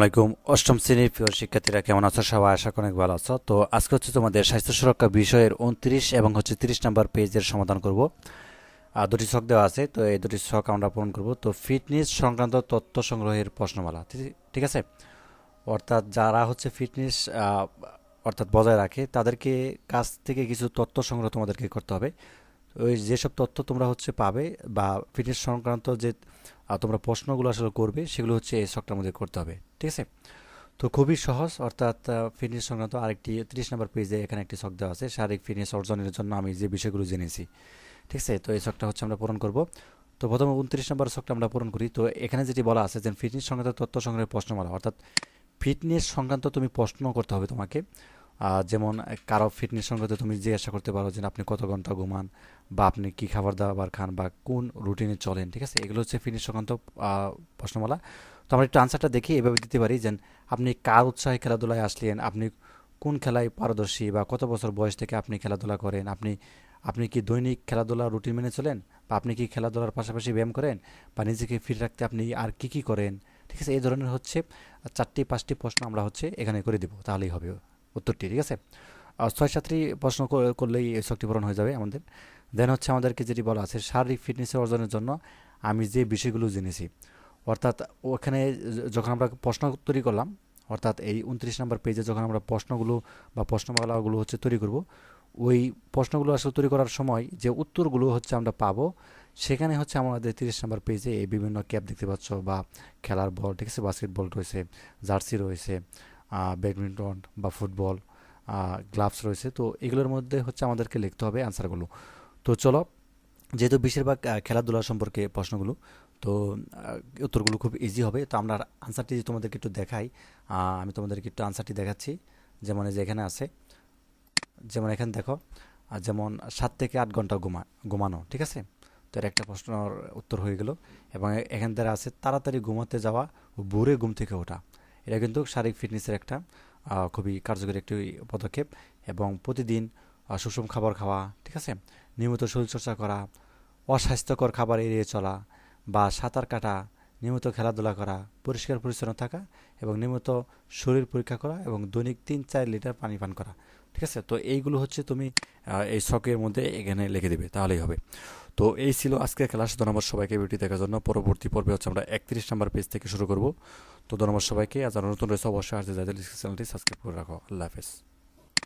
আসসালামাইকুম অষ্টম শ্রেণির প্রিয় শিক্ষার্থীরা কেমন আছো? সবাই আশা অনেক ভালো আছো। তো আজকে হচ্ছে তোমাদের স্বাস্থ্য সুরক্ষা বিষয়ের উনত্রিশ এবং হচ্ছে তিরিশ নাম্বার পেজের সমাধান করব। আর দুটি ছক দেওয়া আছে, তো এই দুটি ছক আমরা পূরণ করব। তো ফিটনেস সংক্রান্ত তথ্য সংগ্রহের প্রশ্নমালা, ঠিক আছে? অর্থাৎ যারা হচ্ছে ফিটনেস অর্থাৎ বজায় রাখে, তাদেরকে কাছ থেকে কিছু তথ্য সংগ্রহ তোমাদেরকে করতে হবে। ওই যেসব তথ্য তোমরা হচ্ছে পাবে বা ফিটনেস সংক্রান্ত যে তোমরা প্রশ্নগুলো আসলে করবে, সেগুলো হচ্ছে এই শখটার মধ্যে করতে হবে, ঠিক আছে? তো খুবই সহজ, অর্থাৎ ফিটনেস সংক্রান্ত আরেকটি তিরিশ নম্বর পেজে এখানে একটি শখ দেওয়া আছে, শারীরিক ফিটনেস অর্জনের জন্য আমি যে বিষয়গুলো জেনেছি, ঠিক আছে? তো এই শখটা হচ্ছে আমরা পূরণ করব। তো প্রথমে উনত্রিশ নম্বর শখটা আমরা পূরণ করি। তো এখানে যেটি বলা আছে যে ফিটনেস সংক্রান্ত তথ্য সংগ্রহের প্রশ্নমালা, অর্থাৎ ফিটনেস সংক্রান্ত তুমি প্রশ্ন করতে হবে তোমাকে যেমন কারও ফিটনেস সংক্রান্ত তুমি জিজ্ঞাসা করতে পারো যে আপনি কত ঘণ্টা ঘুমান বা আপনি কি খাবার দাবার খান বা কোন রুটিনে চলেন, ঠিক আছে? এগুলো হচ্ছে ফিটনেস সংক্রান্ত প্রশ্নমালা। তো আমরা একটু আনসারটা দেখি, এভাবে দিতে পারি যে আপনি কার উৎসাহে খেলাধুলায় আসলেন, আপনি কোন খেলায় পারদর্শী বা কত বছর বয়স থেকে আপনি খেলাধুলা করেন, আপনি আপনি কি দৈনিক খেলাধুলা রুটিন মেনে চলেন বা আপনি কি খেলাধুলার পাশাপাশি ব্যায়াম করেন বা নিজেকে ফিট রাখতে আপনি আর কি কি করেন, ঠিক আছে? এই ধরনের হচ্ছে চারটি পাঁচটি প্রশ্ন আমরা হচ্ছে এখানে করে দেবো, তাহলেই হবে। উত্তরটি, ঠিক আছে? ছয় সাতটি প্রশ্ন করলেই এই শক্তি পূরণ হয়ে যাবে আমাদের। দেন হচ্ছে আমাদেরকে যেটি বলা আছে, শারীরিক ফিটনেস অর্জনের জন্য আমি যে বিষয়গুলো জেনেছি, অর্থাৎ ওখানে যখন আমরা প্রশ্ন তৈরি করলাম, অর্থাৎ এই উনত্রিশ নম্বর পেজে যখন আমরা প্রশ্নগুলো বা প্রশ্নমালাগুলো হচ্ছে তৈরি করব, ওই প্রশ্নগুলো আসলে তৈরি করার সময় যে উত্তরগুলো হচ্ছে আমরা পাবো, সেখানে হচ্ছে আমাদের তিরিশ নম্বর পেজে এই বিভিন্ন ক্যাপ দেখতে পাচ্ছ, বা খেলার বল ঠিক আছে? বাস্কেটবল রয়েছে, জার্সি রয়েছে ব্যাডমিন্টন বা ফুটবল গ্লাভস রয়েছে। তো এগুলোর মধ্যে হচ্ছে আমাদেরকে লিখতে হবে অ্যান্সারগুলো। তো চলো, যেহেতু বেশিরভাগ খেলাধুলা সম্পর্কে প্রশ্নগুলো, তো উত্তরগুলো খুব ইজি হবে। তো আমরা আনসারটি যদি তোমাদেরকে একটু দেখাই আমি তোমাদেরকে একটু আনসারটি দেখাচ্ছি। যেমন যে এখানে আছে, যেমন এখানে দেখো যেমন সাত থেকে আট ঘণ্টা ঘুমা, ঘুমানো, ঠিক আছে? তো এর একটা প্রশ্নের উত্তর হয়ে গেল। এবং এখান দ্বারা আছে, তাড়াতাড়ি ঘুমাতে যাওয়া ভোরে ঘুম থেকে ওঠা। এটা কিন্তু শারীরিক ফিটনেসের একটা খুবই কার্যকরী একটি পদক্ষেপ এবং প্রতিদিন সুষম খাবার খাওয়া, ঠিক আছে? নিয়মিত শরীরচর্চা করা, অস্বাস্থ্যকর খাবার এড়িয়ে চলা বা সাঁতার কাটা, নিয়মিত খেলাধুলা করা, পরিষ্কার পরিচ্ছন্ন থাকা এবং নিয়মিত শরীর পরীক্ষা করা এবং দৈনিক তিন চার লিটার পানি পান করা, ঠিক আছে? তো এইগুলো হচ্ছে তুমি এই শখের মধ্যে এখানে লিখে দেবে, তাহলেই হবে। তো এই ছিল আজকের ক্লাস ধন্যবাদ সবাইকে ভিডিও দেখার জন্য। পরবর্তী পর্বে হচ্ছে আমরা একত্রিশ নম্বর পেজ থেকে শুরু করব। তো ধন্যবাদ সবাইকে। আর নতুন রয়েছে, অবশ্যই আর যাদের চ্যানেলটি সাবস্ক্রাইব করে রাখো। আল্লাহ হাফেজ।